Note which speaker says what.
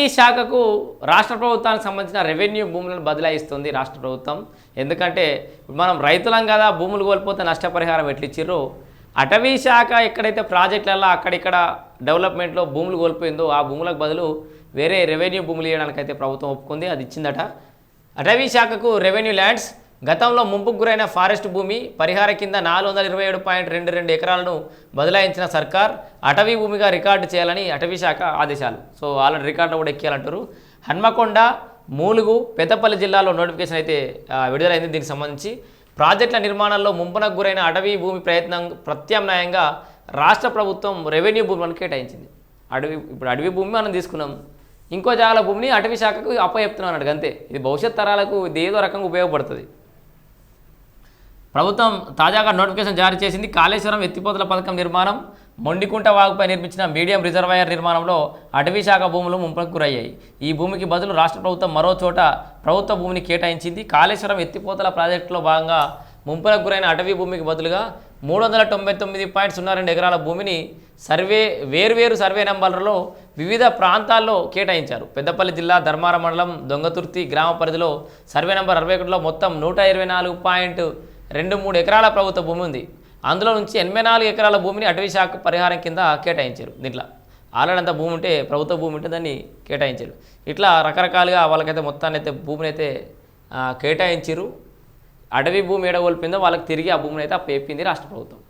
Speaker 1: అటవీ శాఖకు రాష్ట్ర ప్రభుత్వానికి సంబంధించిన రెవెన్యూ భూములను బదలాయిస్తుంది రాష్ట్ర ప్రభుత్వం. ఎందుకంటే మనం రైతులం కదా భూములు కోల్పోతే నష్టపరిహారం ఎట్లిచ్చిర్రో? అటవీ శాఖ ఎక్కడైతే ప్రాజెక్టులలో అక్కడిక్కడ డెవలప్మెంట్లో భూములు కోల్పోయిందో ఆ భూములకు బదులు వేరే రెవెన్యూ భూములు ఇవ్వడానికైతే ప్రభుత్వం ఒప్పుకుంది అది ఇచ్చిందట. అటవీ శాఖకు రెవెన్యూ ల్యాండ్స్ గతంలో ముంపుకు గురైన ఫారెస్ట్ భూమి పరిహార కింద నాలుగు వందల ఇరవై ఏడు పాయింట్ రెండు రెండు ఎకరాలను బదలాయించిన సర్కార్ అటవీ భూమిగా రికార్డు చేయాలని అటవీ శాఖ ఆదేశాలు. సో ఆల్రెడీ రికార్డులో కూడా ఎక్కియాలంటారు. హన్మకొండ మూలుగు పెద్దపల్లి జిల్లాలో నోటిఫికేషన్ అయితే విడుదలైంది దీనికి సంబంధించి. ప్రాజెక్టుల నిర్మాణంలో ముంపునకు గురైన అటవీ భూమి ప్రయత్నం ప్రత్యామ్నాయంగా రాష్ట్ర ప్రభుత్వం రెవెన్యూ భూములను కేటాయించింది. అడవి ఇప్పుడు అడవి భూమి మనం తీసుకున్నాం. ఇంకో జాగాల భూమిని అటవీ శాఖకు అప్పచెప్తున్నాం అన్నట్టు అంతే. ఇది భవిష్యత్ తరాలకు ఇది ఏదో రకంగా ఉపయోగపడుతుంది. ప్రభుత్వం తాజాగా నోటిఫికేషన్ జారీ చేసింది. కాళేశ్వరం ఎత్తిపోతల పథకం నిర్మాణం మొండికుంట వాగుపై నిర్మించిన మీడియం రిజర్వాయర్ నిర్మాణంలో అటవీ శాఖ భూములు ముంపుకు గురయ్యాయి. ఈ భూమికి బదులు రాష్ట్ర ప్రభుత్వం మరో చోట ప్రభుత్వ భూమిని కేటాయించింది. కాళేశ్వరం ఎత్తిపోతల ప్రాజెక్టులో భాగంగా ముంపులకు గురైన అటవీ భూమికి బదులుగా మూడు వందల తొంభై తొమ్మిది పాయింట్ సున్నా రెండు ఎకరాల భూమిని సర్వే వేర్వేరు సర్వే నెంబర్లలో వివిధ ప్రాంతాల్లో కేటాయించారు. పెద్దపల్లి జిల్లా ధర్మారం మండలం దొంగతుర్తి గ్రామ పరిధిలో సర్వే నెంబర్ అరవై ఒకటిలో మొత్తం నూట ఇరవై నాలుగు పాయింట్ రెండు మూడు ఎకరాల ప్రభుత్వ భూమి ఉంది. అందులో నుంచి ఎనభై నాలుగు ఎకరాల భూమిని అటవీ శాఖ పరిహారం కింద కేటాయించారు దీంట్లో. ఆల్రెడీ అంత భూమి ఉంటే ప్రభుత్వ భూమి ఉంటే దాన్ని కేటాయించారు. ఇట్లా రకరకాలుగా వాళ్ళకైతే మొత్తాన్ని అయితే భూమిని అయితే కేటాయించారు అటవీ భూమి ఏడగొల్పిందో వాళ్ళకి తిరిగి ఆ భూమిని అయితే అప్పు రాష్ట్ర ప్రభుత్వం.